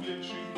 wieczny.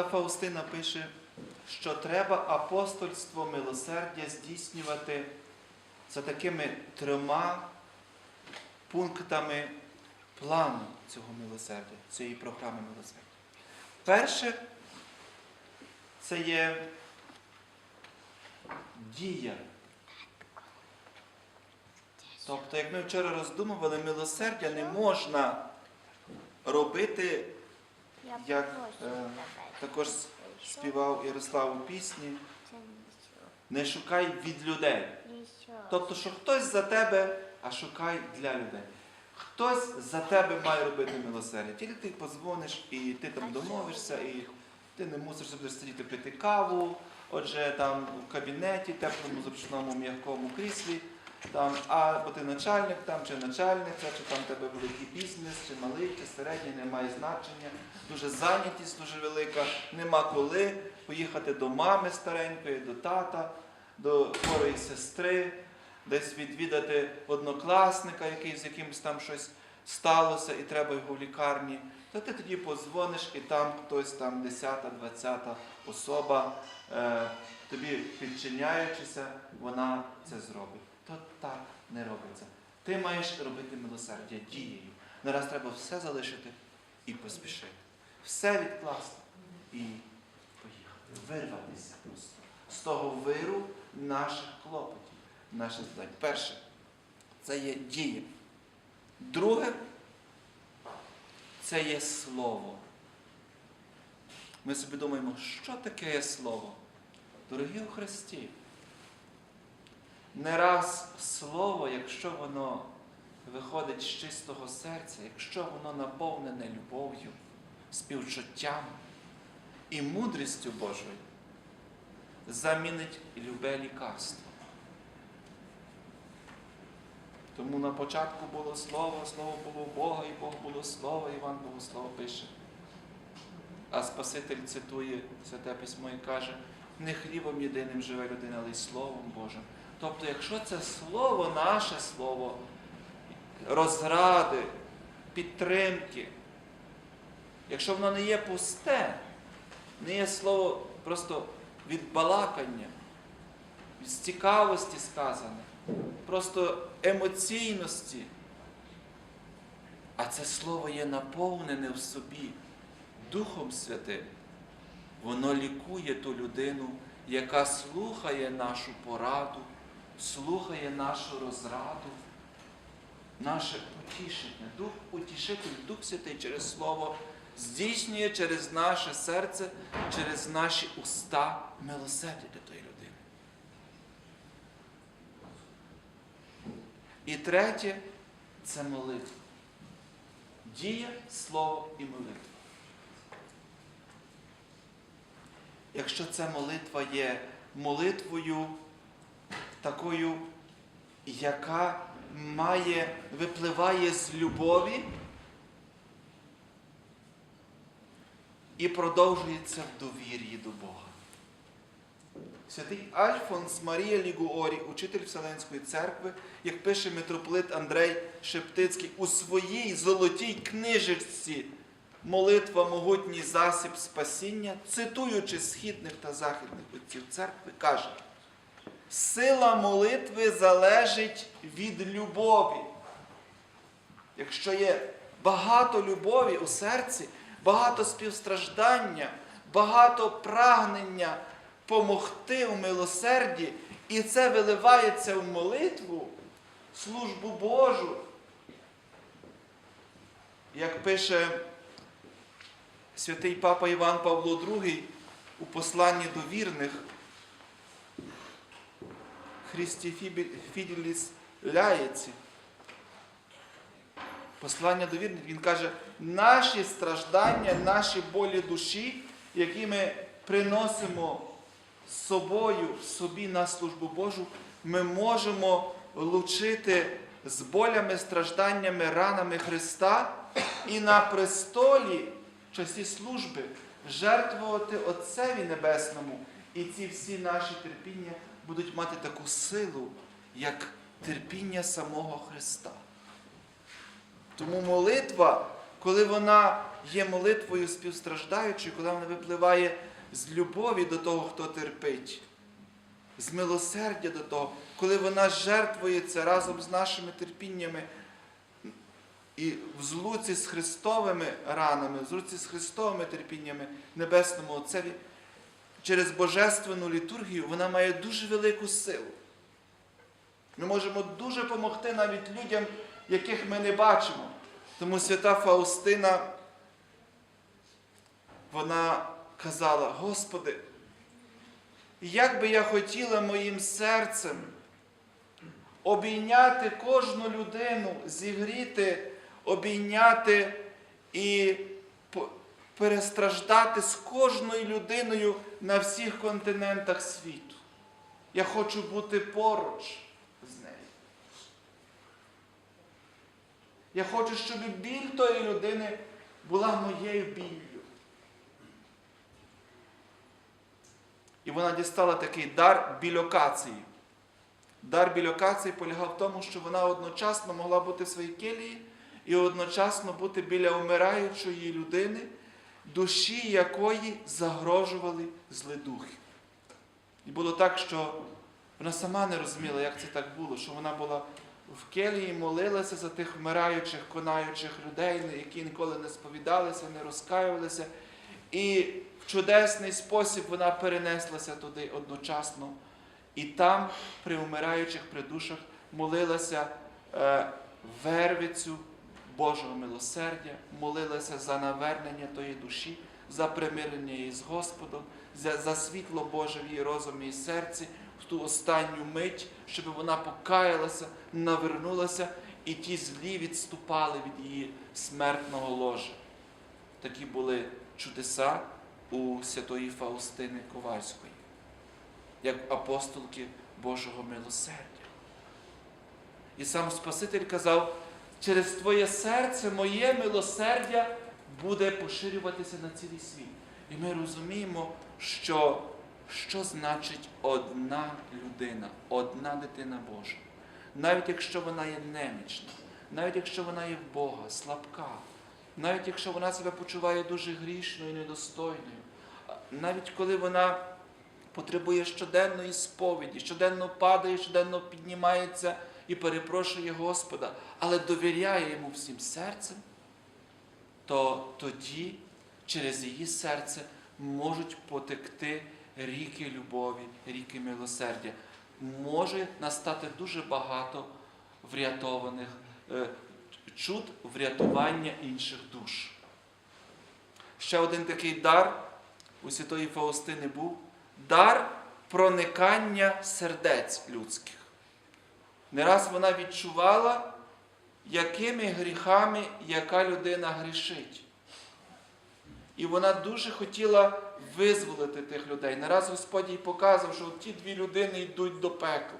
Свята Фаустина пише, що треба апостольство милосердя здійснювати за такими трьома пунктами плану цього милосердя, цієї програми милосердя. Перше це є дія. Тобто, як ми вчора роздумували, милосердя не можна робити як е, також співав Ярослав у пісні, не шукай від людей. Тобто, що хтось за тебе, а шукай для людей. Хтось за тебе має робити милосердя. Тільки ти подзвониш і ти там домовишся, і ти не мусиш собі сидіти пити каву, отже, там в кабінеті, теплому, зручному, м'якому кріслі. Там, або ти начальник там, чи начальниця, чи там тебе великий бізнес, чи малий, чи середній, не має значення. Дуже зайнятість дуже велика, нема коли поїхати до мами старенької, до тата, до хворої сестри, десь відвідати однокласника, який з якимось там щось сталося, і треба його в лікарні. То ти тоді подзвониш, і там хтось там 10-20 особа, е, тобі підчиняючися, вона це зробить. То так не робиться. Ти маєш робити милосердя дією. Нараз треба все залишити і поспішити. Все відкласти і поїхати. Вирватися просто з того виру наших клопотів, наших здань. Перше, це є дія. Друге це є слово. Ми собі думаємо, що таке є слово? Дорогі у Христі. Не раз слово, якщо воно виходить з чистого серця, якщо воно наповнене любов'ю, співчуттям і мудрістю Божою, замінить любе лікарство. Тому на початку було слово, слово було Бога, і Бог було слово, Іван Богослов пише. А Спаситель цитує Святе Письмо і каже, не хлібом єдиним живе людина, але й Словом Божим. Тобто, якщо це слово, наше слово розради, підтримки, якщо воно не є пусте, не є слово просто від балакання, з цікавості сказане, просто емоційності, а це слово є наповнене в собі Духом Святим, воно лікує ту людину, яка слухає нашу пораду, слухає нашу розраду, наше утішення. Дух утішитель, Дух Святий через Слово здійснює через наше серце, через наші уста милосердя для тої людини. І третє це молитва. Дія, слово і молитва. Якщо ця молитва є молитвою такою, яка має, випливає з любові і продовжується в довір'ї до Бога. Святий Альфонс Марія Лігуорі, учитель Вселенської церкви, як пише митрополит Андрей Шептицький, у своїй золотій книжечці Молитва могутній засіб спасіння, цитуючи східних та західних отців церкви, каже, сила молитви залежить від любові. Якщо є багато любові у серці, багато співстраждання, багато прагнення помогти у милосерді, і це виливається в молитву, службу Божу. Як пише святий Папа Іван Павло II у посланні до вірних Христі Фіділіс Ляєці. Послання до вірних, він каже, наші страждання, наші болі душі, які ми приносимо собою собі на службу Божу, ми можемо лучити з болями, стражданнями, ранами Христа і на престолі в часі служби жертвувати Отцеві Небесному. І ці всі наші терпіння будуть мати таку силу, як терпіння самого Христа. Тому молитва, коли вона є молитвою співстраждаючою, коли вона випливає з любові до того, хто терпить, з милосердя до того, коли вона жертвується разом з нашими терпіннями і в злуці з Христовими ранами, в злуці з Христовими терпіннями Небесному Отцеві, через Божественну літургію вона має дуже велику силу. Ми можемо дуже допомогти навіть людям, яких ми не бачимо. Тому свята Фаустина, вона казала, Господи, як би я хотіла моїм серцем обійняти кожну людину, зігріти, обійняти і перестраждати з кожною людиною на всіх континентах світу. Я хочу бути поруч з нею. Я хочу, щоб біль тої людини була моєю біллю. І вона дістала такий дар більокації. Дар більокації полягав в тому, що вона одночасно могла бути в своїй келії і одночасно бути біля умираючої людини, душі якої загрожували зли духи. І було так, що вона сама не розуміла, як це так було, що вона була в келії, молилася за тих вмираючих, конаючих людей, які ніколи не сповідалися, не розкаювалися. І в чудесний спосіб вона перенеслася туди одночасно. І там, при умираючих при душах, молилася е, вервицю Божого милосердя, молилася за навернення тої душі, за примирення її з Господом, за, за світло Боже в її розумі і серці, в ту останню мить, щоб вона покаялася, навернулася, і ті злі відступали від її смертного ложа. Такі були чудеса у святої Фаустини Ковальської, як апостолки Божого милосердя. І сам Спаситель казав, через твоє серце моє милосердя буде поширюватися на цілий світ. І ми розуміємо, що, що значить одна людина, одна дитина Божа. Навіть якщо вона є немічна, навіть якщо вона є в Бога, слабка, навіть якщо вона себе почуває дуже грішною і недостойною, навіть коли вона потребує щоденної сповіді, щоденно падає, щоденно піднімається і перепрошує Господа, але довіряє йому всім серцем, то тоді через її серце можуть потекти ріки любові, ріки милосердя. Може настати дуже багато врятованих е, чуд врятування інших душ. Ще один такий дар у Святої Фаустини був дар проникання сердець людських. Не раз вона відчувала, якими гріхами яка людина грішить. І вона дуже хотіла визволити тих людей. Не раз Господь їй показував, що ті дві людини йдуть до пекла.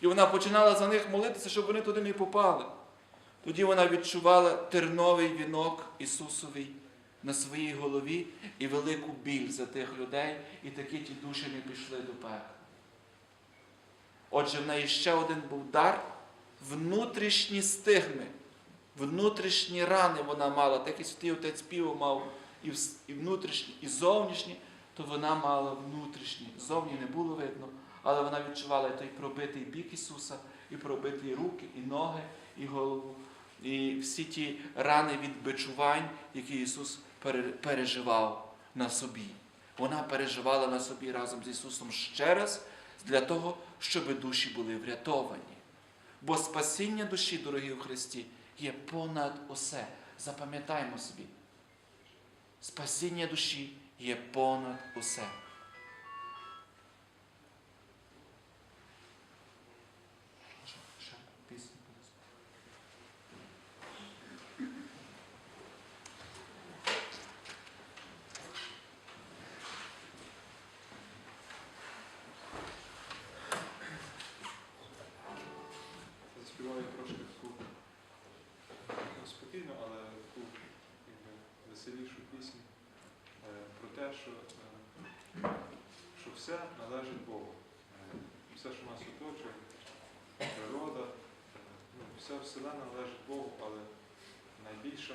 І вона починала за них молитися, щоб вони туди не попали. Тоді вона відчувала терновий вінок Ісусовий на своїй голові і велику біль за тих людей, і такі ті душі не пішли до пекла. Отже, в неї ще один був дар внутрішні стигми, внутрішні рани вона мала, так і святий отець Піво мав і внутрішні, і зовнішні, то вона мала внутрішні. Зовні не було видно, але вона відчувала той пробитий бік Ісуса, і пробиті руки, і ноги, і голову, і всі ті рани від бичувань, які Ісус переживав на собі. Вона переживала на собі разом з Ісусом ще раз для того, щоб душі були врятовані. Бо спасіння душі, дорогі у Христі, є понад усе. Запам'ятаймо собі. Спасіння душі є понад усе. Ще- ще пісню буде. Заспіваю трошки таку ну, спокійну, але таку якби, веселішу пісню е, про те, що, е, що все належить Богу. Е, Все, що нас оточує, природа, ну, вся вселена належить Богу, але найбільша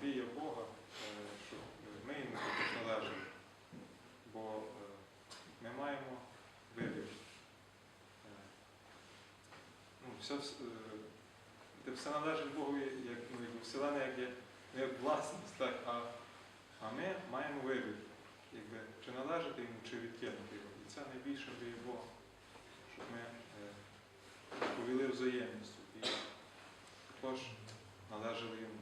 мрія Бога, щоб ми йому також належали. Бо ми маємо вибір. Ну, все, вс- все належить Богу, як ну, вселена, як є не як власність, так, а, а ми маємо вибір, якби, чи належати йому, чи відкинути його. І це найбільше би Бога, щоб ми е, повіли взаємністю і також належали йому.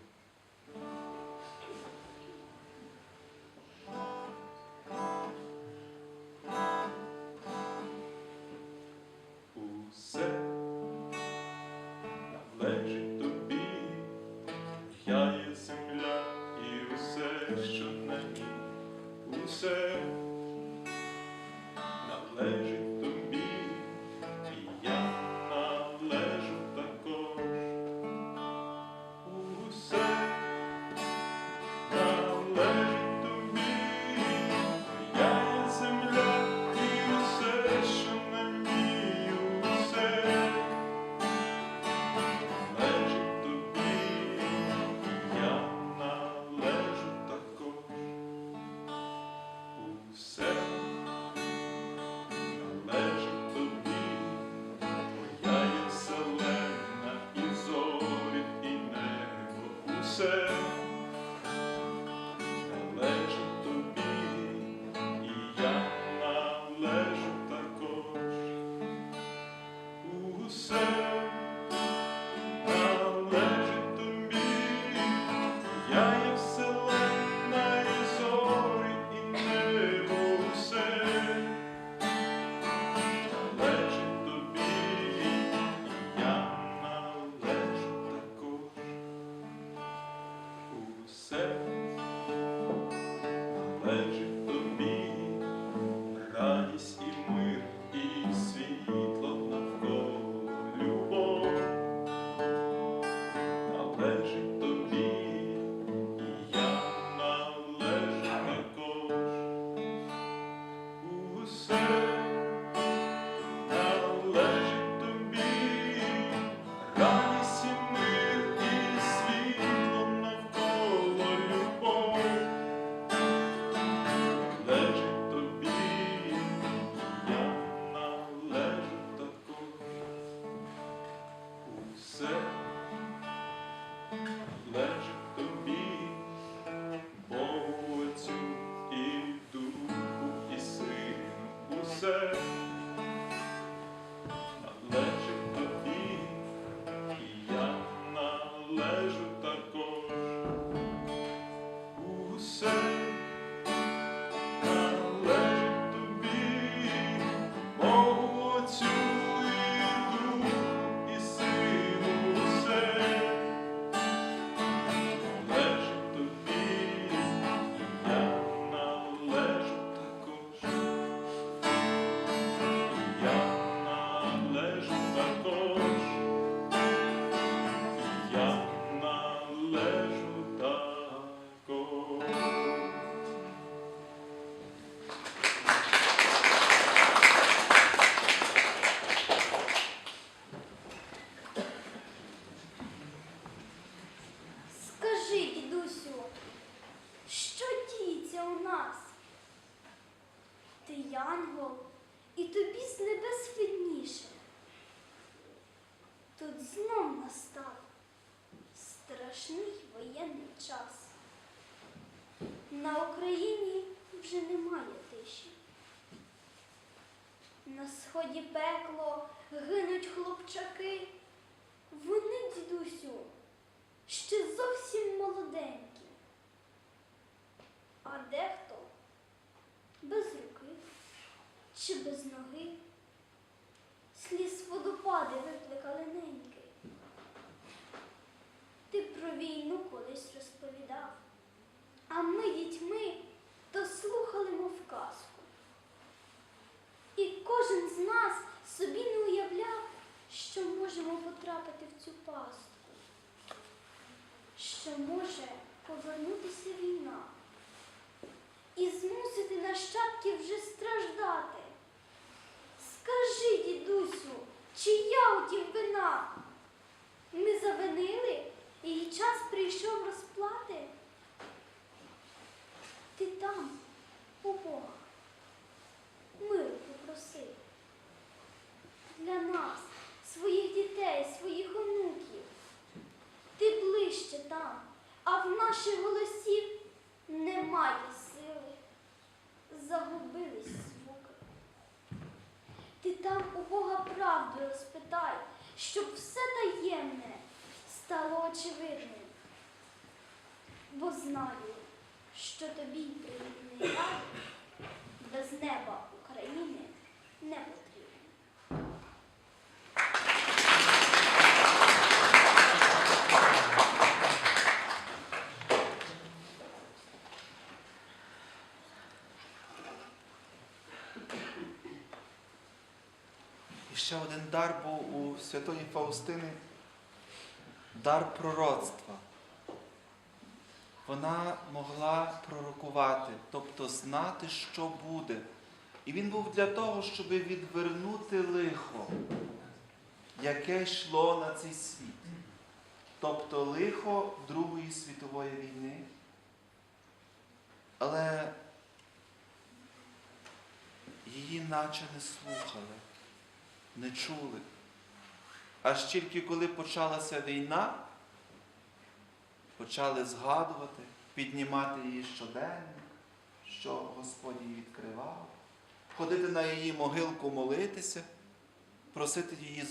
На сході пекло гинуть хлопчаки. Вони, дідусю, ще зовсім молоденькі, а дехто без руки чи без ноги. Сліз водопади викликали неньки. Ти про війну колись розповідав, а ми дітьми то слухали, мов казку. І кожен з нас собі не уявляв, що можемо потрапити в цю пастку що може повернутися війна і змусити нащадків вже страждати. Скажи, дідусю, чия утім вина? Ми завинили, і час прийшов розплати. Ти там, у Бога, миру попроси. Для нас, своїх дітей, своїх онуків. Ти ближче там, а в наших голосів немає сили. Загубились звуки. Ти там у Бога правду розпитай, щоб все таємне стало очевидним. Бо знаю, що тобі привітний рай без неба України не потрібен. І ще один дар був у святої Фаустини дар пророцтва. Вона могла пророкувати, тобто знати, що буде. І він був для того, щоб відвернути лихо, яке йшло на цей світ. Тобто лихо Другої світової війни. Але її наче не слухали не чули. Аж тільки коли почалася війна, почали згадувати, піднімати її щоденно, що Господь її відкривав, ходити на її могилку молитися, просити її за